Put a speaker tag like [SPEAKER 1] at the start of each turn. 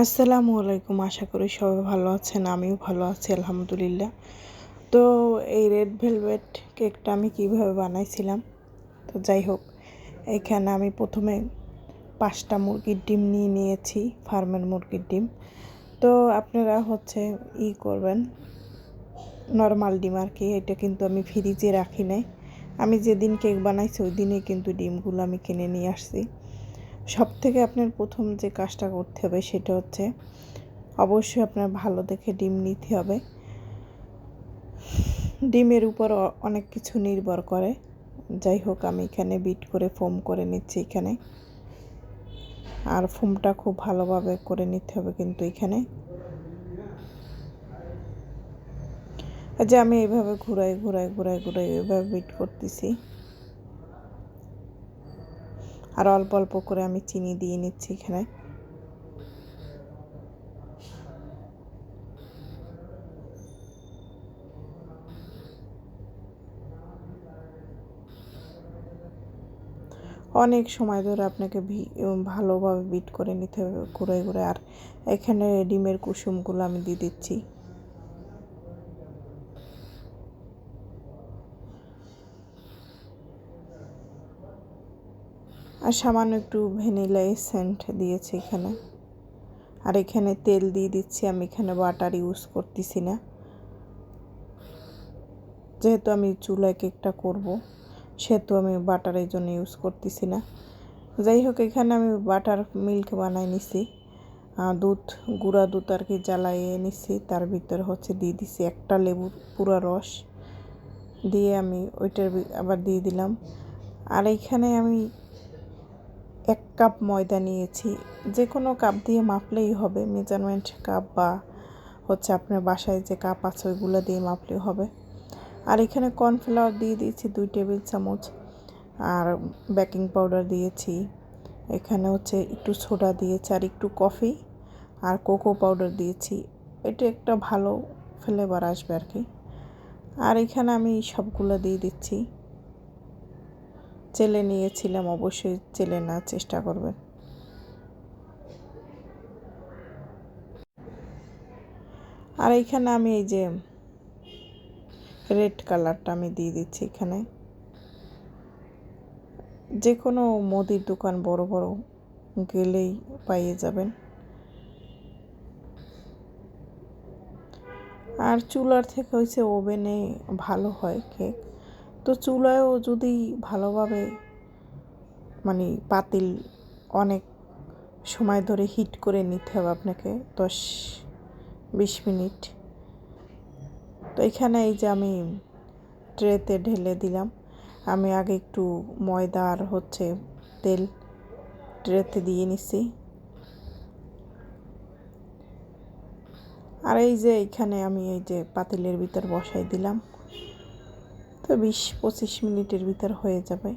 [SPEAKER 1] আসসালামু আলাইকুম, আশা করি সবাই ভালো আছেন, আমিও ভালো আছি, আলহামদুলিল্লাহ। তো এই রেড ভেলভেট কেকটা আমি কীভাবে বানাইছিলাম? তো যাই হোক, এখানে আমি প্রথমে পাঁচটা মুরগির ডিম নিয়ে নিয়েছি, ফার্মের মুরগির ডিম। তো আপনারা হচ্ছে ই করবেন নর্মাল ডিম আর কি, এটা কিন্তু আমি ফ্রিজে রাখি নাই। আমি যেদিন কেক বানাইছি, ওই দিনে কিন্তু ডিমগুলো আমি কিনে নিয়ে আসছি। সব থেকে আপনার প্রথম যে কাজটা করতে হবে সেটা হচ্ছে অবশ্যই আপনার ভালো দেখে ডিম নিতে হবে। ডিমের উপর অনেক কিছু নির্ভর করে। যাই হোক, আমি এখানে বিট করে ফোম করে নিচ্ছি এখানে। আর ফোমটা খুব ভালোভাবে করে নিতে হবে কিন্তু এখানে। যে আমি এইভাবে ঘুরাই ঘুরাই ঘুরাই ঘুরাই এইভাবে বিট করতেছি। আর অল্প অল্প করে আমি চিনি দিয়ে নিচ্ছি এখানে। অনেক সময় ধরে আপনাকে ভালোভাবে বিট করে নিতে হবে, ঘুরে ঘুরে। আর এখানে ডিমের কুসুমগুলো আমি দিয়ে দিচ্ছি। আর সামান্য একটু ভ্যানিলা সেন্ট দিয়েছি এখানে। আর এখানে তেল দিয়ে দিচ্ছি, আমি এখানে বাটার ইউজ করতেছি না। যেহেতু আমি চুলায় কেকটা করব, সেহেতু আমি বাটারের জন্য ইউজ করতেছি না। যাই হোক, এখানে আমি বাটার মিল্ক বানাই নিছি। দুধ, গুঁড়া দুধ আর কি জ্বালাইয়ে নিছি। তার ভিতরে হচ্ছে দিয়ে দিছি একটা লেবুর পুরো রস। দিয়ে আমি ওইটার আবার দিয়ে দিলাম। আর এইখানে আমি এক কাপ ময়দা নিয়েছি। যে কোনো কাপ দিয়ে মাপলেই হবে। মেজারমেন্ট কাপ বা হচ্ছে আপনার বাসায় যে কাপ আছে, ওইগুলো দিয়ে মাপলেই হবে। আর এখানে কর্নফ্লাওয়ার দিয়ে দিয়েছি দুই টেবিল চামচ। আর বেকিং পাউডার দিয়েছি। এখানে হচ্ছে একটু সোডা দিয়েছি আর একটু কফি আর কোকো পাউডার দিয়েছি। এটা একটা ভালো ফ্লেভার আসবে আর কি। আর এখানে আমি সবগুলো দিয়ে দিচ্ছি। চেলে নিয়েছিলাম, অবশ্যই চেলে নেওয়ার চেষ্টা করবেন। আর এইখানে আমি এই যে রেড কালারটা আমি দিয়ে দিচ্ছি এখানে। যে কোনো মুদির দোকান বড় বড় গেলেই পাইয়ে যাবেন। আর চুলার থেকে হয়েছে ওভেনে ভালো হয় কেক। তো চুলায়ও যদি ভালোভাবে মানে পাতিল অনেক সময় ধরে হিট করে নিতে হবে আপনাকে, দশ বিশ মিনিট। তো এখানে এই যে আমি ট্রেতে ঢেলে দিলাম। আমি আগে একটু ময়দা আর হচ্ছে তেল ট্রেতে দিয়ে নিছি। আর এই যে এখানে আমি এই যে পাতিলের ভিতর বসাই দিলাম। তো বিশ পঁচিশ মিনিটের ভিতর হয়ে যাবে।